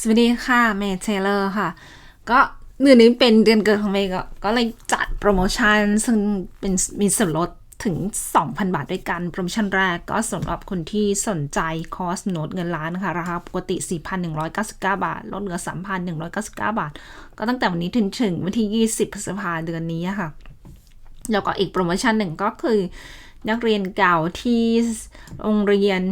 สวัสดีค่ะเมย์เทเลอร์ค่ะ ก็เดือนนี้เป็นเดือนเกิดของเมย์ก็ก็เลยจัดโปรโมชั่น ซึ่งเป็นมีส่วนลดถึง 2,000 บาทด้วยกัน โปรโมชั่นแรกก็สำหรับคนที่สนใจคอร์สโน้ตเงินล้านนะคะราคาปกติ 4,199 บาท ลดเหลือ 3,199 บาท ก็ตั้งแต่วันนี้ถึงถึงวันที่ 20พฤษภาเดือนนี้ค่ะ แล้วก็อีกโปรโมชั่นหนึ่งก็คือนักเรียนเก่าที่โรงเรียน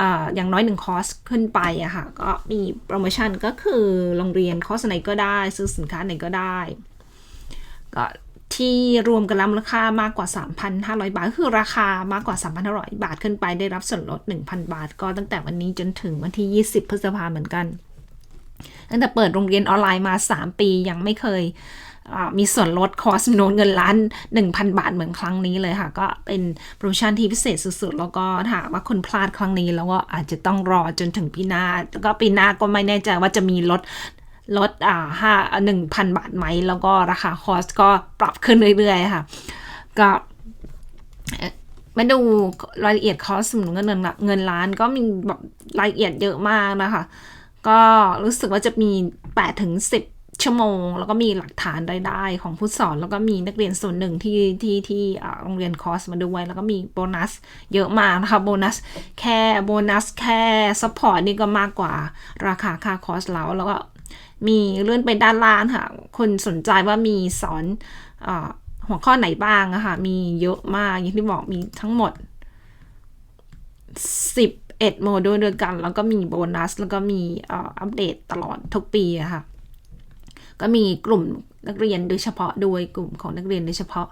อ่าอย่างน้อยหนึ่งคอร์สขึ้นไปอะค่ะ ก็มีโปรโมชั่นก็คือโรงเรียนคอร์สไหนก็ได้ ซื้อสินค้าไหนก็ได้ ก็ที่รวมกันแล้วมูลค่ามากกว่า 3,500 บาท คือราคามากกว่า 3,500 บาทขึ้นไปได้รับส่วนลด 1,000 บาท ก็ตั้งแต่วันนี้จนถึงวันที่ 20 พฤษภาเหมือนกัน ตั้งแต่เปิดโรงเรียนออนไลน์มา 3 ปียังไม่เคย มีส่วนลดคอสโนนเงินล้าน 1,000 บาทเหมือนครั้งนี้เลยค่ะ ก็เป็นโปรโมชั่นที่พิเศษสุดๆ แล้วก็ถ้าว่าคนพลาดครั้งนี้ แล้วก็อาจจะต้องรอจนถึงปีหน้าแล้วก็ปีหน้าก็ไม่แน่ใจว่าจะมีลดลดอ่าห้าหนึ่งพันบาทไหม แล้วก็ราคาคอสก็ปรับขึ้นเรื่อยๆค่ะ ก็มาดูรายละเอียดคอสสนุนเงินเงินล้านก็มีแบบรายละเอียดเยอะมากนะคะ ก็รู้สึกว่าจะมี8ถึง10 ชั่วโมง แล้วก็มีหลักฐานรายได้ของผู้สอน แล้วก็มีนักเรียนส่วนหนึ่งที่ที่ที่โรงเรียนคอร์สมาด้วย แล้วก็มีโบนัสเยอะมากนะคะโบนัสแค่โบนัสแค่ซัพพอร์ตนี่ก็มากกว่าราคาค่าคอร์สแล้ว แล้วก็มีเลื่อนไปด้านล่างค่ะ คนสนใจว่ามีสอนอหัวข้อไหนบ้างอะคะมีเยอะมากอย่างที่บอกมีทั้งหมด11โมดูลด้วยกัน แล้วก็มีโบนัส แล้วก็มีอัปเดตตลอดทุกปีค่ะ ก็มีกลุ่มนักเรียนโดยเฉพาะโดยกลุ่มของนักเรียนโดยเฉพาะ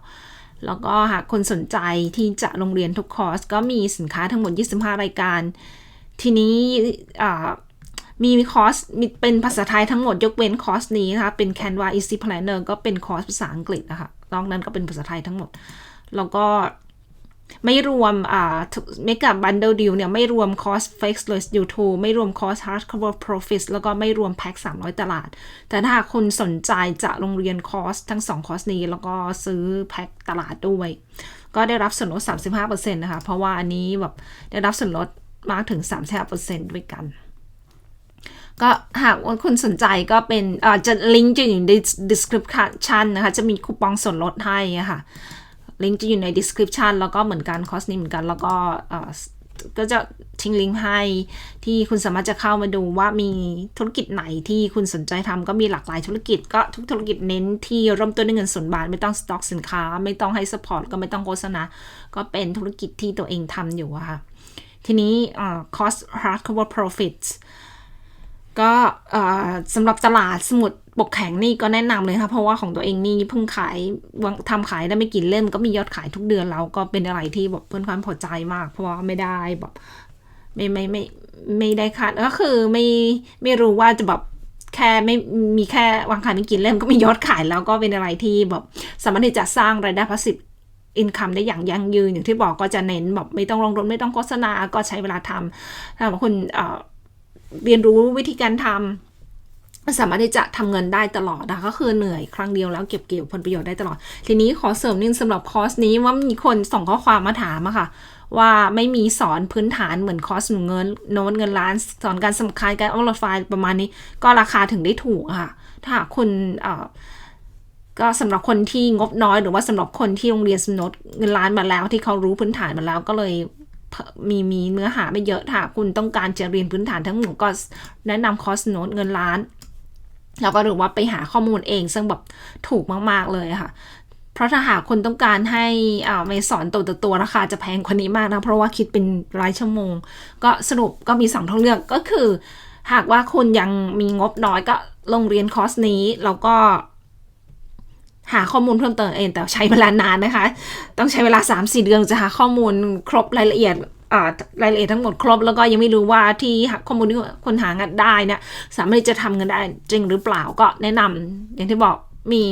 แล้วก็หากคนสนใจที่จะโรงเรียนทุกคอร์ส ก็มีสินค้าทั้งหมด 25 รายการ ทีนี้มีคอร์สมีเป็นภาษาไทยทั้งหมดยกเว้นคอร์สนี้นะคะ เป็น Canva Easy Planner ก็เป็นคอร์สภาษาอังกฤษนะคะนอกนั้นก็เป็นภาษาไทยทั้งหมด แล้วก็ ไม่รวมอ่าเมกะบันเดิลดิวเนี่ยไม่รวมคอส Flexless YouTube ไม่รวมคอร์ส Hardcover profit แล้วก็ไม่รวมแพ็ก300 ตลาด แต่ถ้าคุณสนใจจะโรงเรียนคอสทั้ง 2 คอสนี้แล้วก็ซื้อแพ็กตลาดด้วย ก็ได้รับส่วนลด 35%นะคะ เพราะว่าอันนี้แบบได้รับส่วนลดมากถึง 35%ด้วยกันก็หากว่าคุณสนใจก็เป็นจะลิงก์จะอยู่ใน description นะคะ จะมีคูปองส่วนลดให้ค่ะ ลิงก์จะอยู่ใน description แล้วก็เหมือนกันคอสนี้เหมือนกัน แล้วก็ก็จะทิ้งลิงก์ให้ที่คุณสามารถจะเข้ามาดูว่ามีธุรกิจไหนที่คุณสนใจทำก็มีหลากหลายธุรกิจก็ทุกธุรกิจเน้นที่เริ่มต้นด้วยเงินส่วนบาท ไม่ต้องสต็อกสินค้า ไม่ต้องให้สปอร์ตก็ไม่ต้องโฆษณา ก็เป็นธุรกิจที่ตัวเองทำอยู่ค่ะ ทีนี้ cost hard cover profits ก็สำหรับตลาดสมุดปกแข็งนี่ก็แนะนำเลยค่ะเพราะว่าของตัวเองนี่เพิ่งขายทำขายได้ไม่กี่เล่มก็มียอดขายทุกเดือนแล้วก็เป็นอะไรที่แบบเพื่อนความพอใจมาก เพราะว่าไม่ได้แบบไม่ไม่ไม่ไม่ได้คาดก็คือไม่ไม่รู้ว่าจะแบบแค่ไม่มีแค่วางขายไม่กี่เล่มก็มียอดขายแล้วก็เป็นอะไรที่แบบสามารถที่จะสร้างรายได้พาสซีฟอินคัมได้อย่างยั่งยืนอย่างที่บอกก็จะเน้นแบบไม่ต้องลงทุนไม่ต้องโฆษณาก็ใช้เวลาทำถ้าคุณเเรียนรู้วิธีการทำสามารถที่จะทำเงินได้ตลอดนะก็คือเหนื่อยครั้งเดียวแล้วเก็บเกี่ยวผลประโยชน์ได้ตลอด ทีนี้ขอเสริมนิดสำหรับคอร์สนี้ว่ามีคนส่งข้อความมาถามอะค่ะ ว่าไม่มีสอนพื้นฐานเหมือนคอร์สหนึ่งเงินโน้ตเงินล้าน สอนการสำคัญการอัพโหลดไฟล์ประมาณนี้ ก็ราคาถึงได้ถูกค่ะ ถ้าคุณก็สำหรับคนที่งบน้อยหรือว่าสำหรับคนที่โรงเรียนสนดเงินล้านมาแล้วที่เขารู้พื้นฐานมาแล้วก็เลย มีมีเนื้อหาไม่เยอะถ้าคุณต้องการจะเรียนพื้นฐานทั้งหมดก็แนะนำคอร์สโน้ตเงินล้าน แล้วก็หรือว่าไปหาข้อมูลเองซึ่งแบบถูกมาก ๆ เลยค่ะ เพราะถ้าหากคุณต้องการให้อ่าไม่สอนตัวต่อตัวราคาจะแพงกว่านี้มากนะ เพราะว่าคิดเป็นรายชั่วโมง ก็สรุปก็มีสองทางเลือกก็คือ หากว่าคุณยังมีงบน้อยก็ลงเรียนคอร์สนี้แล้วก็ หาข้อมูลเพิ่มเติมเอง แต่ใช้เวลานานนะคะ ต้องใช้เวลา 3-4 เดือนจะหาข้อมูลครบรายละเอียดรายละเอียดทั้งหมดครบ แล้วก็ยังไม่รู้ว่าที่ข้อมูลที่คนหางินได้เนี่ยสามารถจะทำเงินได้จริงหรือเปล่าก็แนะนำอย่างที่บอกมี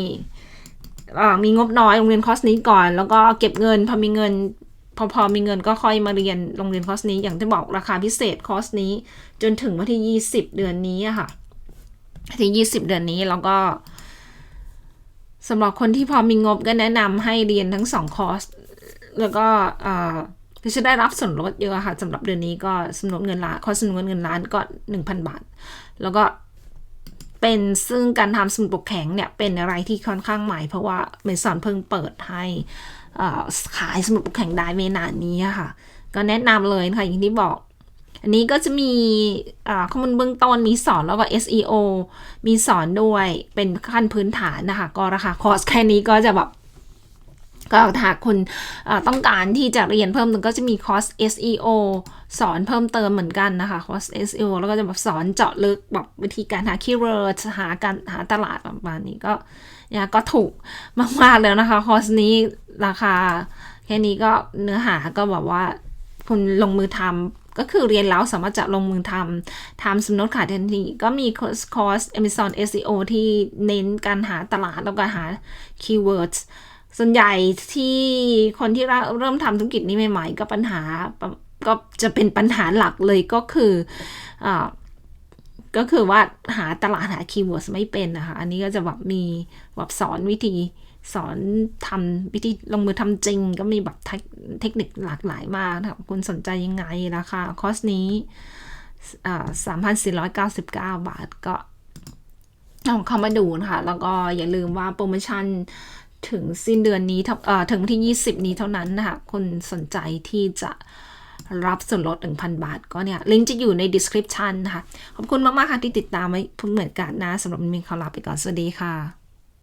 มีงบน้อยโรงเรียนคอสนี้ก่อน แล้วก็เก็บเงินพอมีเงินพอพอมีเงินก็ค่อยมาเรียนโรงเรียนคอสนี้ อย่างที่บอกราคาพิเศษคอสนี้ จนถึงวันที่ 20 เดือนนี้อะค่ะที่ 20 เดือนนี้แล้วก็ สำหรับคนที่พอมีงบก็แนะนำให้เรียนทั้งสองคอร์ส แล้วก็คือจะได้รับส่วนลดเยอะค่ะสำหรับเดือนนี้ก็สำนวนเงินล้านคอร์สสำนวนเงินล้านก็ 1,000 บาท แล้วก็เป็นซึ่งการทำสมุดปกแข็งเนี่ยเป็นอะไรที่ค่อนข้างใหม่ เพราะว่าเมซอนเพิ่งเปิดให้ขายสมุดปกแข็งได้ไม่นานนี้ค่ะ ก็แนะนำเลยนะคะอย่างที่บอก อันนี้ก็จะมีข้อมูลเบื้องต้นมีสอนแล้วก็ SEO มีสอนด้วยเป็นขั้นพื้นฐานนะคะ ก็ราคาคอร์สแค่นี้ก็จะแบบก็ถ้าคุณต้องการที่จะเรียนเพิ่มเติมก็จะมีคอร์ส SEO สอนเพิ่มเติมเหมือนกันนะคะคอร์ส SEO แล้วก็จะแบบสอนเจาะลึกแบบวิธีการหาคีย์เวิร์ดหาการหาตลาดประมาณนี้ก็เนี่ยก็ถูกมากๆแล้วนะคะคอร์สนี้ราคาแค่นี้ก็เนื้อหาก็แบบว่าคุณลงมือทำ ก็คือเรียนแล้วสามารถจะลงมือทำทำสำนวนขายทันที ก็มีคอร์สคอร์ส Amazon SEO ที่เน้นการหาตลาดแล้วก็หา keywords ส่วนใหญ่ที่คนที่เริ่มทำธุรกิจนี้ใหม่ ๆ ก็ปัญหาก็จะเป็นปัญหาหลักเลยก็คืออ่าก็คือว่าหาตลาดหาคีย์เวิร์ดไม่เป็นนะคะ อันนี้ก็จะแบบมีแบบสอนวิธี สอนทำวิธีลงมือทำจริง ก็มีแบบเทคนิคหลากหลายมากนะคะคุณสนใจยังไงราคาคอร์สนี้สามพันสี่ร้อยเก้าสิบเก้าบาทก็ลองเข้ามาดูนะคะ แล้วก็อย่าลืมว่าโปรโมชั่นถึงสิ้นเดือนนี้ถึงที่ 20 นี้เท่านั้นนะคะคนสนใจที่จะรับส่วนลด 1,000 บาท ก็เนี่ย ลิงก์จะอยู่ใน description นะคะ ขอบคุณมาก ๆ ค่ะที่ติดตามไว้เหมือนกันนะสำหรับมินขอลาไปก่อน สวัสดีค่ะ